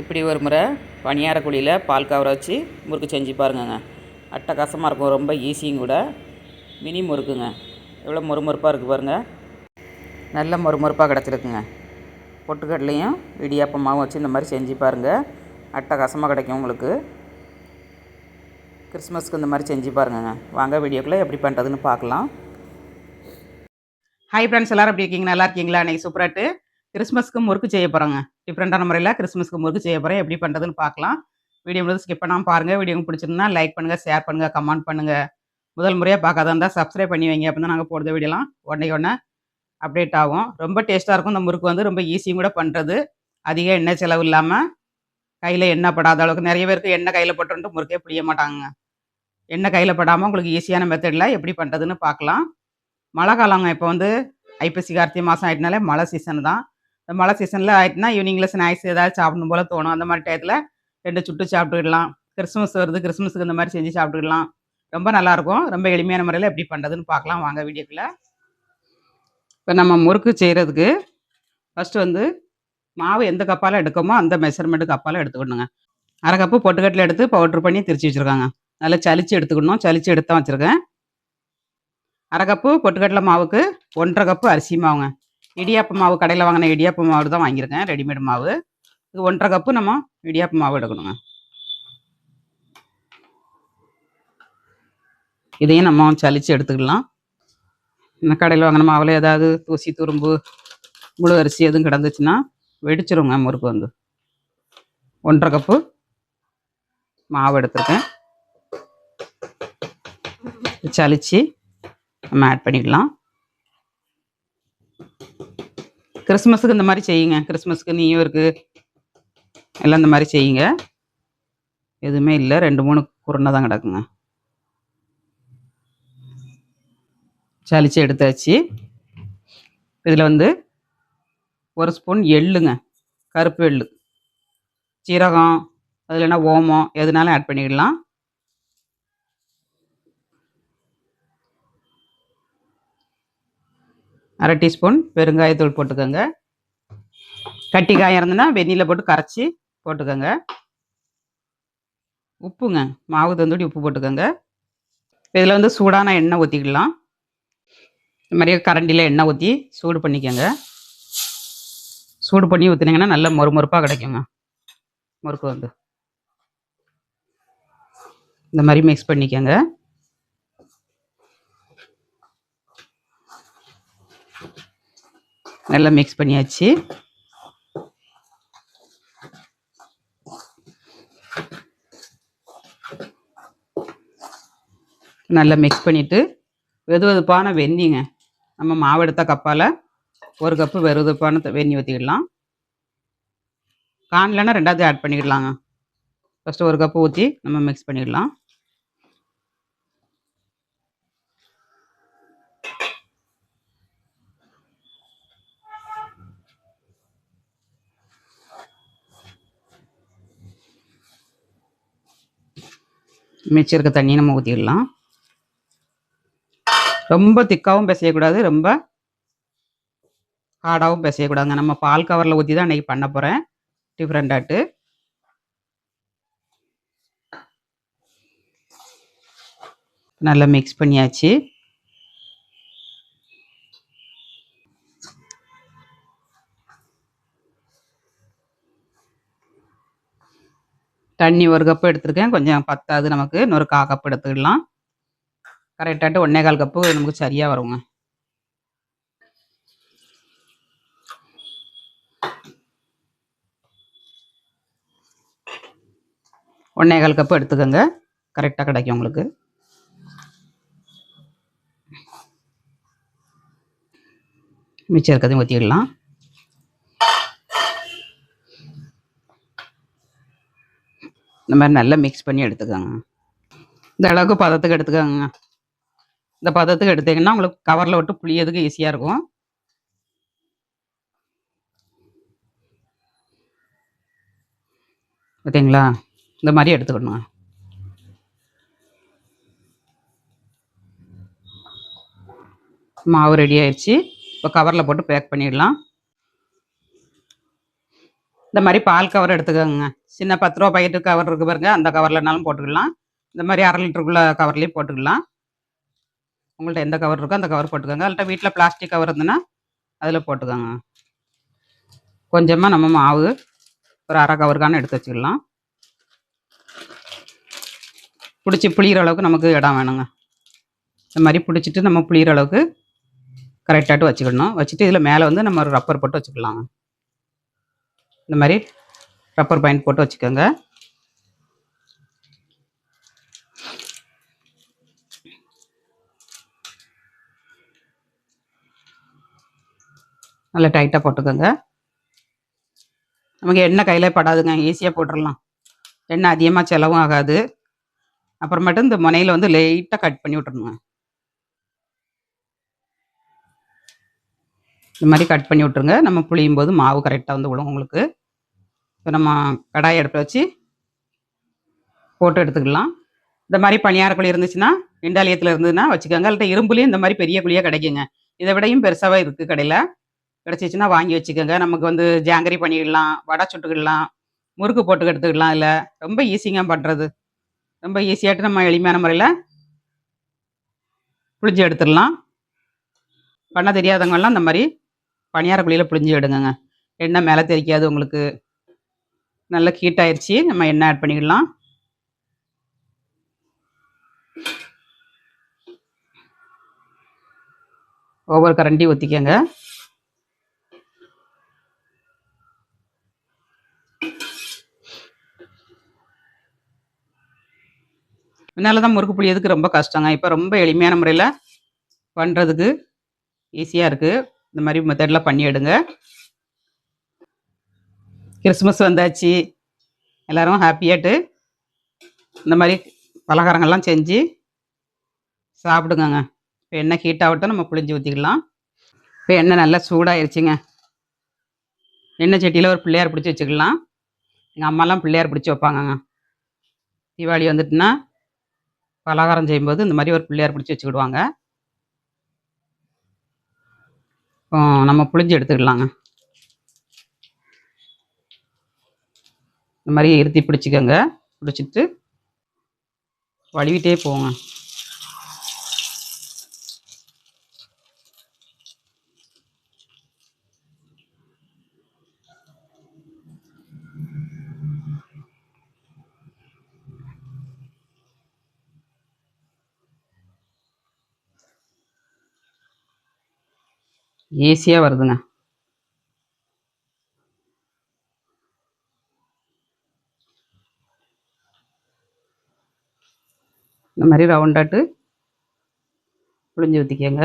இப்படி ஒரு முறை பணியார குழியில் பால் கவரை வச்சு முறுக்கு செஞ்சு பாருங்கங்க. அட்டகாசமாக இருக்கும் ரொம்ப ஈஸியும் கூட. மினி முறுக்குங்க. எவ்வளோ மொறுமொறுப்பாக இருக்குது பாருங்கள் நல்ல மொறுமொறுப்பாக கிடச்சிருக்குங்க. பொட்டுக்கடலையும் இடியாப்பமாகவும் வச்சு இந்த மாதிரி செஞ்சு பாருங்கள் அட்டகாசமாக கிடைக்கும் உங்களுக்கு. கிறிஸ்மஸ்க்கு இந்த மாதிரி செஞ்சு பாருங்கங்க. வாங்க வீடியோக்குள்ளே எப்படி பண்ணுறதுன்னு பார்க்கலாம். ஹாய் ஃப்ரெண்ட்ஸ் எல்லாரும் எப்படி இருக்கீங்க? நல்லா இருக்கீங்களா? அன்றைக்கி சூப்பராட்டு. கிறிஸ்மஸ்க்கு முறுக்கு செய்ய போகிறோங்க டிஃப்ரெண்ட்டான முறையில் கிறிஸ்மஸ்க்கு முறுக்கு செய்ய போகிறேன் எப்படி பண்ணுறதுன்னு பார்க்கலாம். வீடியோ முழுவதும் ஸ்கிப் பண்ணாமல் பாருங்கள் வீடியோ பிடிச்சிருந்தா லைக் பண்ணுங்கள் ஷேர் பண்ணுங்கள் கமெண்ட் பண்ணுங்கள் முதல் முறையாக பார்க்காத இருந்தால் சப்ஸ்கிரைப் பண்ணி வைங்க. அப்போ தான் நாங்கள் போடுற வீடியோலாம் உடனே உடனே அப்டேட் ஆகும். ரொம்ப டேஸ்ட்டாக இருக்கும். இந்த முறுக்கு வந்து ரொம்ப ஈஸியும் கூட பண்ணுறது அதிக எண்ணெய் செலவு இல்லாமல் கையில் எண்ணெய் படாத அளவுக்கு நிறைய பேருக்கு எண்ணெய் கையில் போட்டுன்ட்டு முறுக்கே பிடிக்க மாட்டாங்க எண்ணெய் கையில் படாமல் உங்களுக்கு ஈஸியான மெத்தடில் எப்படி பண்ணுறதுன்னு பார்க்கலாம். மழை காலங்க இப்போ வந்து ஐப்பசி கார்த்திகை மாதம் ஆயிட்டனாலே மழை சீசன் தான். மழை சீசனில் ஆயிட்டுனா ஈவினிங்கில் ஸ்நாக்ஸ் ஏதாவது சாப்பிடணும் போல் தோணும். அந்த மாதிரி டயத்தில் ரெண்டு சுட்டு சாப்பிட்டுக்கிடலாம். கிறிஸ்மஸ் வருது கிறிஸ்மஸுக்கு இந்த மாதிரி செஞ்சு சாப்பிட்டுக்கலாம் ரொம்ப நல்லாயிருக்கும் ரொம்ப எளிமையான முறையில் எப்படி பண்ணுறதுன்னு பார்க்கலாம். வாங்க வீடியோக்குள்ளே. இப்போ நம்ம முறுக்கு செய்கிறதுக்கு ஃபஸ்ட்டு வந்து மாவு எந்த கப்பால் எடுக்கமோ அந்த மெஷர்மெண்ட்டு கப்பால் எடுத்துக்கணுங்க. அரை கப்பு பொட்டுக்கட்டில் எடுத்து பவுட்ரு பண்ணி திரிச்சு வச்சுருக்காங்க. நல்லா சளிச்சு எடுத்துக்கணும். சளிச்சு எடுத்து தான் வச்சுருக்கேன். அரை கப்பு பொட்டுக்கடலை மாவுக்கு ஒன்றரை கப்பு அரிசி மாவுங்க. இடியாப்ப மாவு கடையில் வாங்கின இடியாப்ப மாவு தான் வாங்கியிருக்கேன் ரெடிமேட் மாவு. இது ஒன்றரை கப்பு நம்ம இடியாப்ப மாவு எடுக்கணுங்க. இதையும் நம்ம சளிச்சு எடுத்துக்கலாம். இந்த கடையில் வாங்கின மாவில் ஏதாவது தூசி துரும்பு முழு அரிசி எதுவும் கிடந்துச்சுன்னா வெடிச்சிருங்க முறுக்கு வந்து. ஒன்றரை கப்பு மாவு எடுத்திருக்கேன். சளிச்சு நம்ம ஆட் பண்ணிக்கலாம். கிறிஸ்மஸுக்கு இந்த மாதிரி செய்யுங்க. கிறிஸ்மஸுக்கு நியூ இயருக்கு எல்லாம் இந்த மாதிரி செய்யுங்க. எதுவுமே இல்லை. ரெண்டு மூணு குருணை தான் கிடக்குங்க. சளிச்சு எடுத்தாச்சு. இதில் வந்து ஒரு ஸ்பூன் எள்ளுங்க. கருப்பு எள்ளு. சீரகம் அது இல்லைன்னா ஓமம் எதுனாலும் ஆட் பண்ணிடலாம். அரை டீஸ்பூன் பெருங்காயத்தூள் போட்டுக்கோங்க. கட்டி காயம் இருந்ததுன்னா வெந்நியில் போட்டு கரைச்சி போட்டுக்கோங்க. உப்புங்க மாவு தந்தூடி உப்பு போட்டுக்கோங்க. இதில் வந்து சூடான எண்ணெய் ஊற்றிக்கலாம் இந்த மாதிரியே கரண்டியில் எண்ணெய் ஊற்றி சூடு பண்ணிக்கோங்க. சூடு பண்ணி ஊற்றினீங்கன்னா நல்ல மொறு மொறுப்பாக கிடைக்குங்க. முறுக்கு வந்து. இந்த மாதிரி மிக்ஸ் பண்ணிக்கோங்க. நல்லா மிக்ஸ் பண்ணியாச்சு. நல்லா மிக்ஸ் பண்ணிவிட்டு வெது வெதுப்பான வெந்நிங்க நம்ம மாவு எடுத்த கப்பால் ஒரு கப்பு வெறு வெதுப்பான வெந்நி ஊற்றிக்கிடலாம் கான்லன்னா ரெண்டாவது ஆட் பண்ணிக்கிடலாங்க. ஃபஸ்ட்டு ஒரு கப்பு ஊற்றி நம்ம மிக்ஸ் பண்ணிடலாம். மிச்சம் இருக்க தண்ணியை நம்ம ஊற்றிடலாம் ரொம்ப திக்காகவும் பிசையக்கூடாது ரொம்ப ஹார்டாகவும் பிசையக்கூடாதுங்க. நம்ம பால் கவரில் ஊற்றி தான் இன்றைக்கி பண்ண போகிறேன் டிஃப்ரெண்டாட்டு நல்லா மிக்ஸ் பண்ணியாச்சு. தண்ணி ஒரு கப்பு எடுத்திருக்கேன். கொஞ்சம் பத்தாது நமக்கு. இன்னொரு கா கப் எடுத்துக்கலாம் கரெக்டாகிட்டு ஒன்றே கால் கப்பு நமக்கு சரியாக வருங்க. ஒன்றே கால் கப்பு எடுத்துக்கோங்க. கரெக்டாக கிடைக்கும் உங்களுக்கு. மிச்சம் இருக்கிறதையும் ஊற்றிடலாம் இந்த மாதிரி நல்லா மிக்ஸ் பண்ணி எடுத்துக்கோங்க. இந்த அளவுக்கு பதத்துக்கு எடுத்துக்கோங்க. இந்த பதத்துக்கு எடுத்தீங்கன்னா உங்களுக்கு கவரில் விட்டு புளியதுக்கு ஈஸியாக இருக்கும். பார்த்தீங்களா இந்த மாதிரி எடுத்துக்கணுங்க. மாவு ரெடி ஆயிடுச்சு இப்போ கவரில் போட்டு பேக் பண்ணிடலாம். இந்த மாதிரி பால் கவர் எடுத்துக்கோங்க. சின்ன பத்து ரூபா பாக்கெட்டு கவர் இருக்கு பாருங்க. அந்த கவர்லனாலும் போட்டுக்கலாம். இந்த மாதிரி அரை லிட்டருக்குள்ள கவர்லேயும் போட்டுக்கலாம். உங்கள்கிட்ட எந்த கவர் இருக்கோ அந்த கவர் போட்டுக்கோங்க. அல்லட்ட வீட்டில் பிளாஸ்டிக் கவர் இருந்ததுன்னா அதில் போட்டுக்கோங்க. கொஞ்சமாக நம்ம மாவு ஒரு அரை கவருக்கான எடுத்து வச்சுக்கலாம். பிடிச்சி புளிகிற அளவுக்கு நமக்கு இடம் வேணுங்க. இந்த மாதிரி பிடிச்சிட்டு நம்ம புளிகிற அளவுக்கு கரெக்டாகிட்டு வச்சுக்கணும். வச்சுட்டு இதில் மேலே வந்து நம்ம ஒரு ரப்பர் போட்டு வச்சுக்கலாங்க. இந்த மாதிரி ரப்பர் பாயிண்ட் போட்டு வச்சுக்கோங்க. நல்லா டைட்டாக போட்டுக்கோங்க. நமக்கு எண்ணெய் கையில் படாதுங்க ஈஸியாக போட்டுடலாம் எண்ணெய் அதிகமாக செலவும் ஆகாது. அப்புறமேட்டு இந்த முனையில் வந்து லைட்டாக கட் பண்ணி விட்ருணுங்க இந்த மாதிரி கட் பண்ணி விட்ருங்க நம்ம புளியும் போது மாவு கரெக்டாக வந்து விடும் உங்களுக்கு. இப்போ நம்ம கடாய் எடுத்து வச்சு போட்டு எடுத்துக்கலாம். இந்த மாதிரி பணியார குழி இருந்துச்சுன்னா இண்டாலியத்தில் இருந்ததுன்னா வச்சுக்கோங்க. அல்லட்ட இரும்புலேயும் இந்த மாதிரி பெரிய குழியாக கிடைக்குங்க. இதை விடையும் பெருசாகவே இருக்குது கடையில். கிடச்சிச்சின்னா வாங்கி வச்சுக்கோங்க. நமக்கு வந்து ஜாங்கரி பண்ணிடலாம் வடை சுட்டுக்கிடலாம் முறுக்கு போட்டு எடுத்துக்கலாம் இல்லை ரொம்ப ஈஸிங்க பண்ணுறது ரொம்ப ஈஸியாகிட்டு நம்ம எளிமையான முறையில் புளிஞ்சு எடுத்துடலாம். பண்ண தெரியாதவங்கெல்லாம் இந்த மாதிரி பணியார குழியில் புளிஞ்சு எடுங்கங்க எண்ணெய் மேலே தெரிக்காது உங்களுக்கு. நல்லா ஹீட் ஆயிடுச்சு நம்ம எண்ணெய் ஆட் பண்ணிக்கலாம் ஒவ்வொரு கரண்டி ஊற்றிக்கங்க இதனால தான் முறுக்கு புளியதுக்கு ரொம்ப கஷ்டங்க. இப்போ ரொம்ப எளிமையான முறையில் பண்ணுறதுக்கு ஈஸியாக இருக்குது இந்த மாதிரி மெத்தடில் பண்ணி எடுங்க. கிறிஸ்மஸ் வந்தாச்சு. எல்லோரும் ஹாப்பியாட்டு இந்த மாதிரி பலகாரங்கள்லாம் செஞ்சு சாப்பிடுங்கங்க. இப்போ எண்ணெய் ஹீட் ஆகட்டும் நம்ம புளிஞ்சு ஊற்றிக்கலாம் இப்போ எண்ணெய் நல்லா சூடாயிருச்சுங்க. எண்ணெய் சட்டியில் ஒரு பிள்ளையார் பிடிச்சி வச்சுக்கலாம். எங்கள் அம்மாலாம் பிள்ளையார் பிடிச்சி வைப்பாங்கங்க. தீபாவளி வந்துட்டுனா பலகாரம் செய்யும்போது இந்த மாதிரி ஒரு பிள்ளையார் பிடிச்சி வச்சுக்கிடுவாங்க. இப்போ நம்ம புளிஞ்சு எடுத்துக்கலாங்க. இந்த மாதிரி இருத்தி பிடிச்சிக்கோங்க. பிடிச்சிட்டு வழுவிட்டே போங்க. ஈஸியாக வருதுங்க. இந்த மாதிரி ரவுண்டாட்டு புளிஞ்சு ஊற்றிக்கங்க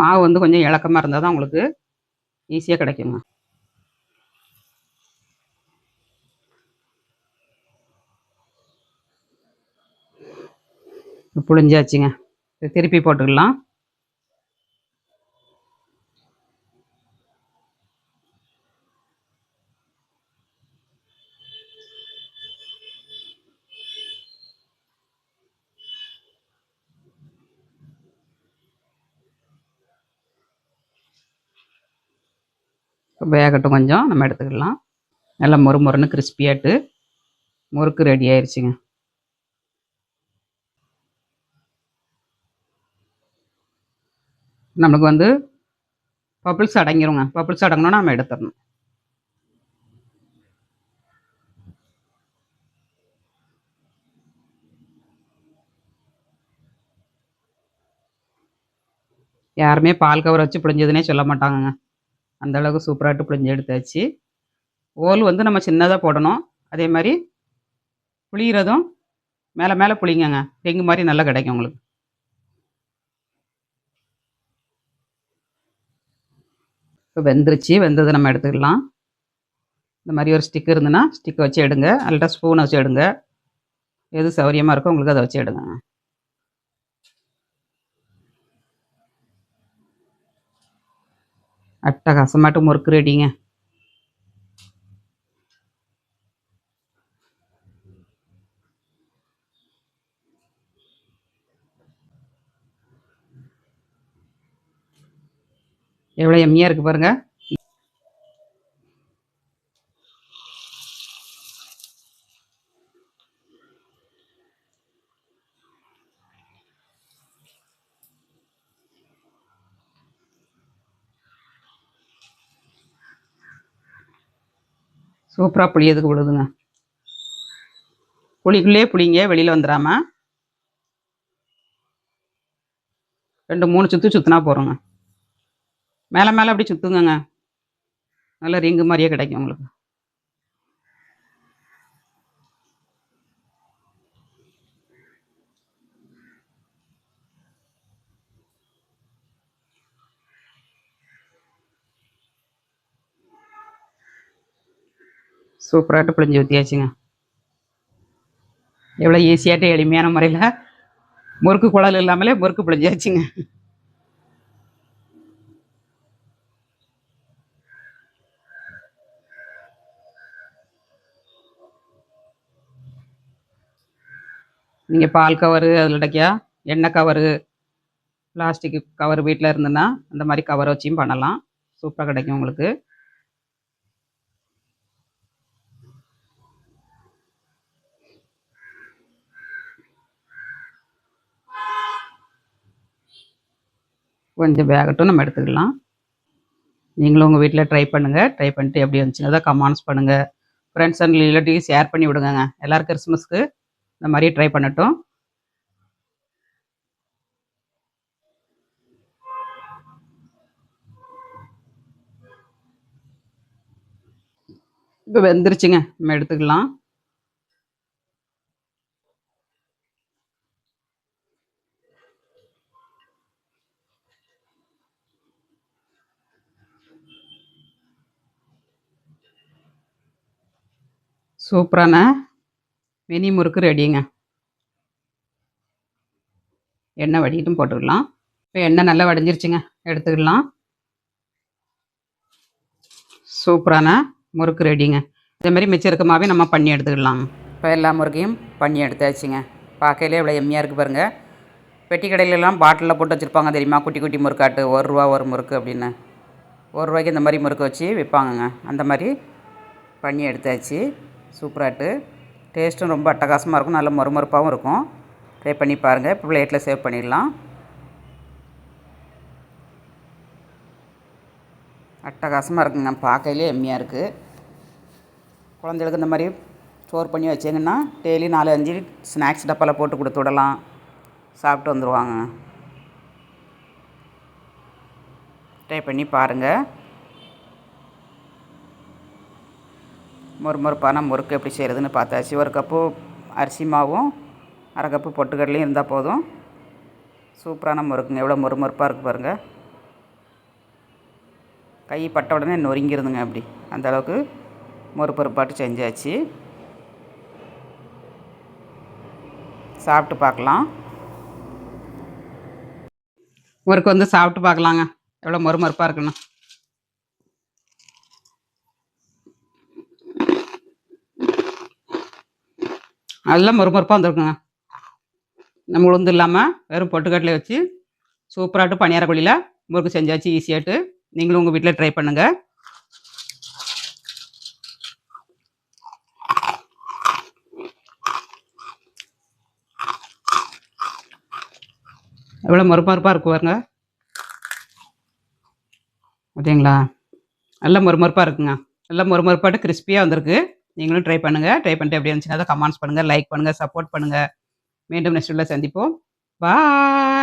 மாவு வந்து கொஞ்சம் இலக்கமாக இருந்தால் தான் உங்களுக்கு ஈஸியாக கிடைக்குங்க. புளிஞ்சாச்சுங்க திருப்பி போட்டுக்கலாம். வேகட்டும் கொஞ்சம். நம்ம எடுத்துக்கலாம். நல்லா மொறு மொறுன்னு கிறிஸ்பியாட்டு முறுக்கு ரெடி ஆயிடுச்சுங்க நம்மளுக்கு வந்து பப்புள்ஸ் அடங்கிருங்க. பப்புள்ஸ் அடங்கணும்னா நம்ம எடுத்துடணும். யாருமே பால் கவர் வச்சு பிழிஞ்சதுனே சொல்ல மாட்டாங்கங்க. அந்தளவுக்கு சூப்பராகிட்டு பிழிஞ்சு எடுத்தாச்சு. ஓல் வந்து நம்ம சின்னதாக போடணும். அதே மாதிரி புளியறதும் மேலே மேலே புளிங்கங்க டெங்கு மாதிரி நல்லா கிடைக்கும் உங்களுக்கு. இப்போ வெந்துருச்சு. வெந்ததை நம்ம எடுத்துக்கலாம். இந்த மாதிரி ஒரு ஸ்டிக் இருந்துன்னா ஸ்டிக் வச்சு எடுங்க. அல்லட்டா ஸ்பூனை வச்சு எடுங்க. எது சௌரியமாக இருக்கோ உங்களுக்கு அதை வச்சு எடுங்க. அட்டகாசமாட்டு முறுக்கு ரெடிங்க எவ்வளோ எம்மியாக இருக்குது பாருங்க. சூப்பராக புளியதுக்கு விழுதுங்க? புளிக்குள்ளே புளிங்க வெளியில் வந்துடாம. ரெண்டு மூணு சுற்று சுற்றினா போகிறோங்க மேலே மேலே அப்படி சுற்றுங்கங்க நல்ல ரிங்கு மாதிரியே கிடைக்கும் உங்களுக்கு. சூப்பராகிட்டு புளிஞ்சு ஊற்றியாச்சுங்க எவ்வளோ ஈஸியாட்டு எளிமையான முறையில் முறுக்கு குழல் இல்லாமலே முறுக்கு பிழிஞ்சாச்சுங்க நீங்கள் பால் கவரு அதில் அடைக்கா எண்ணெய் கவரு பிளாஸ்டிக் கவர் வீட்டில் இருந்துன்னா அந்த மாதிரி கவர் வச்சியும் பண்ணலாம். சூப்பராக கிடைக்கும் உங்களுக்கு. கொஞ்சம் வேகட்டும் நம்ம எடுத்துக்கலாம். நீங்களும் உங்கள் வீட்டில் ட்ரை பண்ணுங்கள் ட்ரை பண்ணிட்டு எப்படி வந்துச்சுங்க தான் கமெண்ட்ஸ் பண்ணுங்கள் ஃப்ரெண்ட்ஸ் அண்ட் ரிலேட்டிவ் ஷேர் பண்ணி விடுங்கங்க. எல்லோரும் கிறிஸ்மஸ்க்கு இந்த மாதிரி ட்ரை பண்ணட்டும். இப்போ வெந்துருச்சுங்க. நம்ம எடுத்துக்கலாம். சூப்பரான மினி முறுக்கு ரெடிங்க. எண்ணெய் வடிகிட்டும் போட்டுக்கலாம். இப்போ எண்ணெய் நல்லா வடிஞ்சிருச்சுங்க. எடுத்துக்கலாம். சூப்பரான முறுக்கு ரெடிங்க. இதே மாதிரி மிச்சம் இருக்கமாவே நம்ம பண்ணி எடுத்துக்கலாம். இப்போ எல்லா முறுக்கையும் பண்ணி எடுத்தாச்சுங்க. பார்க்கையிலே இவ்வளோ எம்மியாக இருக்குது பாருங்கள் பெட்டி கடையிலலாம் பாட்டிலில் போட்டு வச்சுருப்பாங்க தெரியுமா? குட்டி குட்டி முறுக்காட்டு. ஒரு ரூபா ஒரு முறுக்கு அப்படின்னு. ஒரு ரூபாய்க்கு இந்த மாதிரி முறுக்கு வச்சு விற்பாங்கங்க. அந்த மாதிரி பண்ணி எடுத்தாச்சு. சூப்பராட்டு டேஸ்ட்டும் ரொம்ப அட்டகாசமாக இருக்கும். நல்ல மொறுமொறுப்பாகவும் இருக்கும். ட்ரை பண்ணி பாருங்கள் இப்போ பிளேட்டில் சேவ் பண்ணிடலாம். அட்டகாசமாக இருக்குங்க. பார்க்கையிலே எம்மியாக இருக்குது குழந்தைகளுக்கு இந்த மாதிரி ஸ்டோர் பண்ணி வச்சிங்கன்னா டெய்லி நாலு அஞ்சு ஸ்நாக்ஸ் டப்பாவில் போட்டு கொடுத்து விடலாம். சாப்பிட்டு வந்துடுவாங்க ட்ரை பண்ணி பாருங்கள் மொறுமொறுப்பான முறுக்கு எப்படி செய்கிறதுன்னு பார்த்தாச்சு. ஒரு கப்பு அரிசி மாவும் அரை கப்பு பொட்டுக்கடலையும் இருந்தால் போதும். சூப்பரான முறுக்குங்க. எவ்வளோ மொறுமொறுப்பாக இருக்குது பாருங்கள் கை பட்ட உடனே நொறுங்கிருதுங்க அப்படி. அந்த அளவுக்கு மொறுப்பொறுப்பாட்டு செஞ்சாச்சு. சாப்பிட்டு பார்க்கலாம். முறுக்கு வந்து சாப்பிட்டு பார்க்கலாங்க. எவ்வளோ மொறுமொறுப்பாக இருக்குன்னு. நல்லா மொறுமொறுப்பாக வந்துருக்குங்க. நம்ம உளுந்து இல்லாமல் வெறும் பொட்டுக்கட்டில் வச்சு சூப்பராகட்டு பணியார குழியில் முறுக்கு செஞ்சாச்சு ஈஸியாகிட்டு நீங்களும் உங்கள் வீட்டில் ட்ரை பண்ணுங்கள் எவ்வளோ மொறுமொறுப்பாக இருக்கு பாருங்க. ஓகேங்களா நல்ல மொறுமொறுப்பாக இருக்குங்க. நல்லா மொறுமொறுப்பாட்டு கிறிஸ்பியாக வந்திருக்கு. நீங்களும் ட்ரை பண்ணுங்கள் ட்ரை பண்ணிட்டு எப்படி இருந்துச்சுன்னா கமெண்ட்ஸ் பண்ணுங்கள் லைக் பண்ணுங்கள் சப்போர்ட் பண்ணுங்கள் மீண்டும் நெக்ஸ்ட் சந்திப்போம். பாய்